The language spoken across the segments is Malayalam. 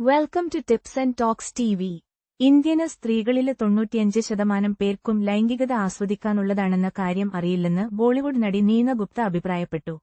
Welcome to tips and talks T V Indian സ്ത്രീകളിലെ തൊണ്ണൂറ്റിയഞ്ച് ശതമാനം പേർക്കും ലൈംഗികത ആസ്വദിക്കാനുള്ളതാണെന്ന കാര്യം അറിയില്ലെന്ന് ബോളിവുഡ് നടി നീന ഗുപ്ത അഭിപ്രായപ്പെട്ടു.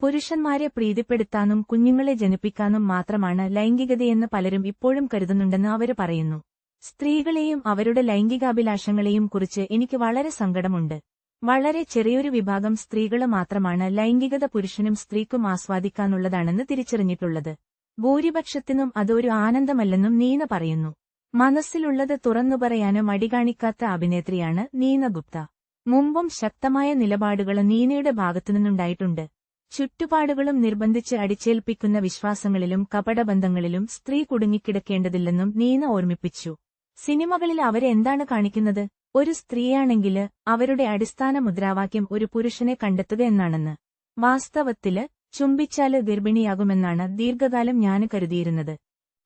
പുരുഷന്മാരെ പ്രീതിപ്പെടുത്താനും കുഞ്ഞുങ്ങളെ ജനിപ്പിക്കാനും മാത്രമാണ് ലൈംഗികതയെന്ന് പലരും ഇപ്പോഴും കരുതുന്നുണ്ടെന്ന് അവർ പറയുന്നു. സ്ത്രീകളെയും അവരുടെ ലൈംഗികാഭിലാഷങ്ങളെയും കുറിച്ച് എനിക്ക് വളരെ സങ്കടമുണ്ട്. വളരെ ചെറിയൊരു വിഭാഗം സ്ത്രീകൾ മാത്രമാണ് ലൈംഗികത പുരുഷനും സ്ത്രീക്കും ആസ്വാദിക്കാനുള്ളതാണെന്ന് തിരിച്ചറിഞ്ഞിട്ടുള്ളത്. ഭൂരിപക്ഷത്തിനും അതൊരു ആനന്ദമല്ലെന്നും നീന പറയുന്നു. മനസ്സിലുള്ളത് മടി മടികാണിക്കാത്ത അഭിനേത്രിയാണ് നീന ഗുപ്ത. മുമ്പും ശക്തമായ നിലപാടുകൾ നീനയുടെ ഭാഗത്തുനിന്നുണ്ടായിട്ടുണ്ട് ചുറ്റുപാടുകളും നിർബന്ധിച്ച് അടിച്ചേൽപ്പിക്കുന്ന വിശ്വാസങ്ങളിലും കപടബന്ധങ്ങളിലും സ്ത്രീ കുടുങ്ങിക്കിടക്കേണ്ടതില്ലെന്നും നീന ഓർമ്മിപ്പിച്ചു. സിനിമകളിൽ അവരെ എന്താണ് കാണിക്കുന്നത്? ഒരു സ്ത്രീയാണെങ്കിൽ അവരുടെ അടിസ്ഥാന മുദ്രാവാക്യം ഒരു പുരുഷനെ കണ്ടെത്തുക എന്നാണെന്ന്. വാസ്തവത്തിൽ ചുംബിച്ചാൽ ഗർഭിണിയാകുമെന്നാണ് ദീർഘകാലം ഞാൻ കരുതിയിരുന്നത്.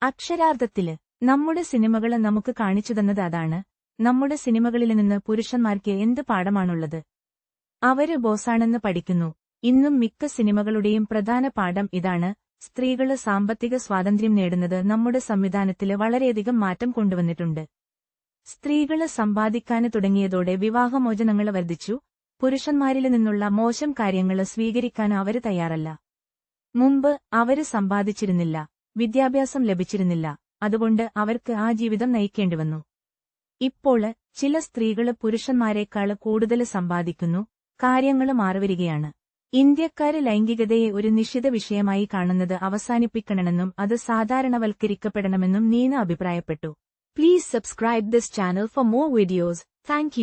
അക്ഷരാർത്ഥത്തിൽ നമ്മുടെ സിനിമകൾ നമുക്ക് കാണിച്ചുതന്നത് അതാണ്. നമ്മുടെ സിനിമകളിൽ നിന്ന് പുരുഷന്മാർക്ക് എന്ത് പാഠമാണുള്ളത്? അവർ ബോസാണെന്ന് പഠിക്കുന്നു. ഇന്നും മിക്ക സിനിമകളുടെയും പ്രധാന പാഠം ഇതാണ്. സ്ത്രീകൾ സാമ്പത്തിക സ്വാതന്ത്ര്യം നേടുന്നത് നമ്മുടെ സംവിധാനത്തിൽ വളരെയധികം മാറ്റം കൊണ്ടുവന്നിട്ടുണ്ട്. സ്ത്രീകൾ സമ്പാദിക്കാന് തുടങ്ങിയതോടെ വിവാഹമോചനങ്ങൾ വർദ്ധിച്ചു. പുരുഷന്മാരിൽ നിന്നുള്ള മോശം കാര്യങ്ങൾ സ്വീകരിക്കാൻ അവർ തയ്യാറല്ല. മുമ്പ് അവർ സമ്പാദിച്ചിരുന്നില്ല വിദ്യാഭ്യാസം ലഭിച്ചിരുന്നില്ല അതുകൊണ്ട് അവർക്ക് ആ ജീവിതം നയിക്കേണ്ടിവന്നു. ഇപ്പോൾ ചില സ്ത്രീകൾ പുരുഷന്മാരെക്കാൾ കൂടുതൽ സമ്പാദിക്കുന്നു കാര്യങ്ങൾ മാറിവരികയാണ്. ഇന്ത്യക്കാര് ലൈംഗികതയെ ഒരു നിശ്ചിത വിഷയമായി കാണുന്നത് അവസാനിപ്പിക്കണമെന്നും അത് സാധാരണവൽക്കരിക്കപ്പെടണമെന്നും നീന അഭിപ്രായപ്പെട്ടു. Please subscribe this channel for more videos thank